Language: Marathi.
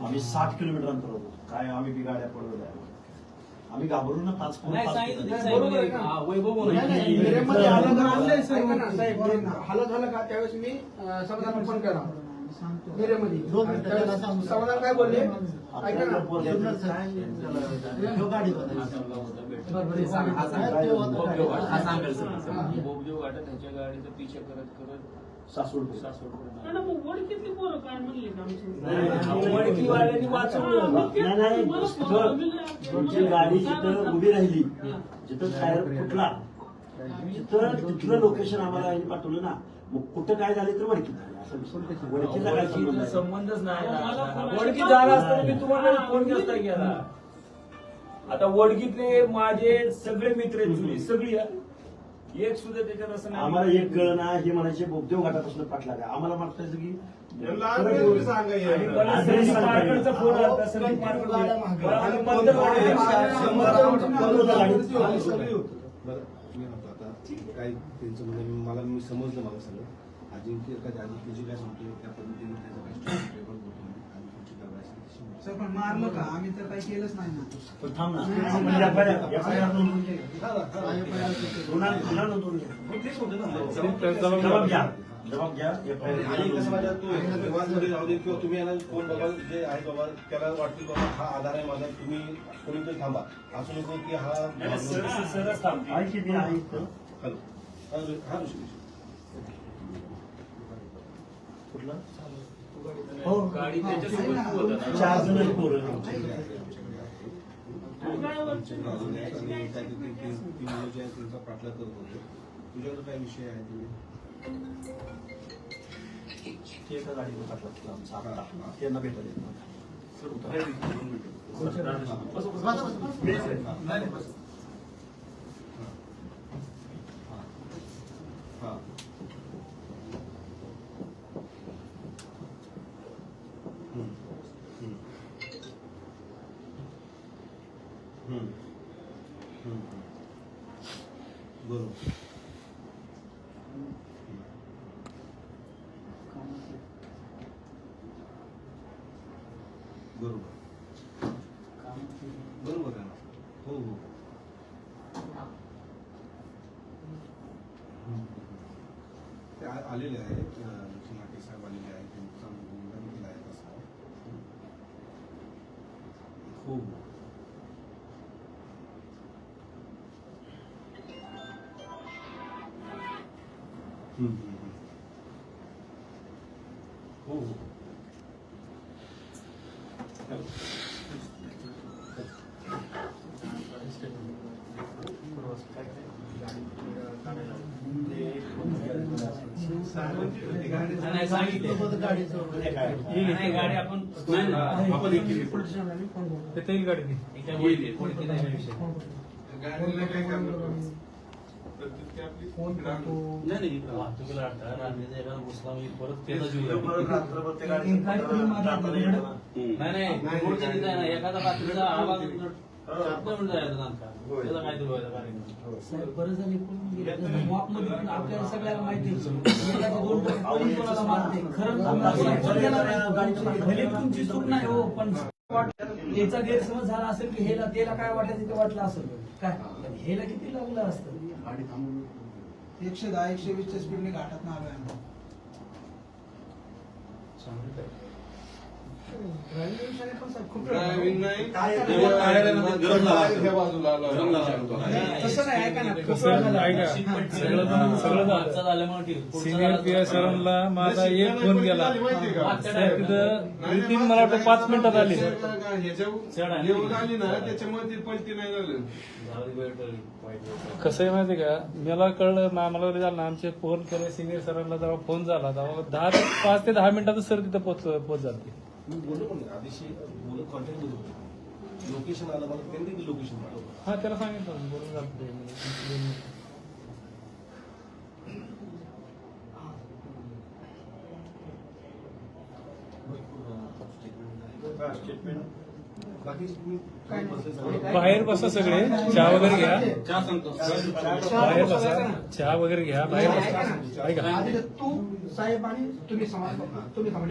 आम्ही साठ किलोमीटर अंतर होतो. काय आम्ही बी गाड्या पडवल्या आम्ही घाबरून ना पाच हालत झालं का? त्यावेळेस मी समाधान फोन केला. मिरजमध्ये दोन मिनिटं त्याला त्यावेळेस सांगू. समाधान काय बोलले? ऐका ना. आपल्याला ह्यो गाडी बदलायची. बरोबर, सांगा, हा सांगा. ते होतं बोबदेव काय? घाट, हा सांगा सर. बोबदेव घाटात ह्याच्या गाडीचा पिछा करत करत सासवड ओळखीतली पोरं काय म्हणले का आमची? नाही, वडकीवाल्यांनी वाचवलं. नाही नाही जिथं तुमची गाडी जिथं उभी राहिली जिथं टायर फुटला तिथं तिथलं लोकेशन आम्हाला यांनी पाठवलं ना मग कुठं काय झाले तर वडकीत झाले. असं विषय. वडकीला काय संबंध वडकीतला आहे? संबंधच नाही वडकीत झाला असता मी तुम्हाला फोन केला गेला आता. वडकीतले माझे सगळे मित्र आहेत जुने सगळी हा. एक सुद्धा त्याच्यात असं नाही. आम्हाला एक कळ ना हे म्हणायचे बोगदेव घाटापासून पाठला आम्हाला वाटायचं की आणि मला संदीप पारकरचा फोन आला होता, संदीप पारकर काय त्यांचं म्हणजे मला मी समजलं मला सगळं. अजिंक्य का अजिंक्य जे काय सांगतो त्या पद्धतीने त्याचं काही स्टोरी टेबल होतो आणि पुढची कारवाई असेल तशी होईल. सर पण मारलं का आम्ही तर काही केलंच नाही ना. पण थांब ना. आपण FIR FIR नोंदवून घे. हा ना, हा ना. गुन्हा गुन्हा नोंदवून घे. मग तेच म्हणतो ना. जबाब घ्या. जबाब घ्या. आणि कसं माझ्या तो? जाऊ दे किंवा तुम्ही याला कोण बाबा जे आहे बाबा त्याला वाटते बाबा हा आधार आहे माझा तुम्ही कोणीतरी थांबा. असं नको की हा नाही, इथं? हॅलो. हा कुठला हो. गाडी हा, ना? चार जण आहेत पोरं. त्यांचा पाठलाग करत होते. तुझ्याकडे काय विषय आहे तुम्ही? ते एका आमचा. त्यांना. सर. बरोबर. बरोबर. बरोबर आहे ना? हो हो. हम्म. ते आलेले आहेत अं, साहेब आलेले आहेत त्यांचा मुलगा आहे. तसा हो हो. हो काय? गाडी आपण. आपण एक केली होईल, होईल, नाही विषय. फोन करतो नाही नाही वाहतुकीला अडथळा, रात्रीचा एखादा घुसला म्हणजे परत त्याचा जीव गाडीचं. नाही नाही आहे ना एखादा रात्रीचा आवाज शब्द जायचा नाका त्याचा काय दुर्वायचा कार्यक्रम साहेब बरं झाले पळून गेले. मॉपमध्ये पण आपल्याला सगळ्याला माहिती. एकाचे दोन कोणाला मारते. खरं भले तुमची चूक नाही हो पण याचा गैरसमज झाला असेल की हेला त्याला काय वाटायचं ते वाटलं असेल? काय? पण हेला किती लागलं असतं? गाडी थांबून एकशे दहा एकशे वीसच्या स्पीडने घाटात ना आलोय आम्ही. ड्रायव्हिंग नाही गरम बाजूला तसं नाही ऐका ना खूप वेळा झालं. ऐका. सगळं सगळं झालं. मागचा ठीक. पुढचा सिनियर झाला पी तर- माझा एक फोन गेला साहेब तिथं मला वाटतं पाच मिनिटात आले त्याच्यामुळे ती पलटी नाही झालं जाऊ दे, वेळ वाईट वेळ. कसं आहे माहिती का मला कळलं ना मला झालं ना आमचे फोन केले सिनियर सरांना जेव्हा फोन झाला तेव्हा दहा ते पाच ते दहा मिनिटातच सर तिथं पोच पोच जाते मी बोललो पण आधीशी बोलत कॉन्टॅक्ट बोलतो लोकेशन आलं मला त्यांनी लोकेशन पाठवलं हा त्याला सांगितलं बोलून झालं ते. बोलून. स्टेटमेंट बाहेर बसा सगळे. चहा वगैरे घ्या. चहा सांगतो. बाहेर बसा. चहा वगैरे घ्या. बाहेर बसा. ऐका. आधी तर तू साहेब आणि तुम्ही समाज तुम्ही आपण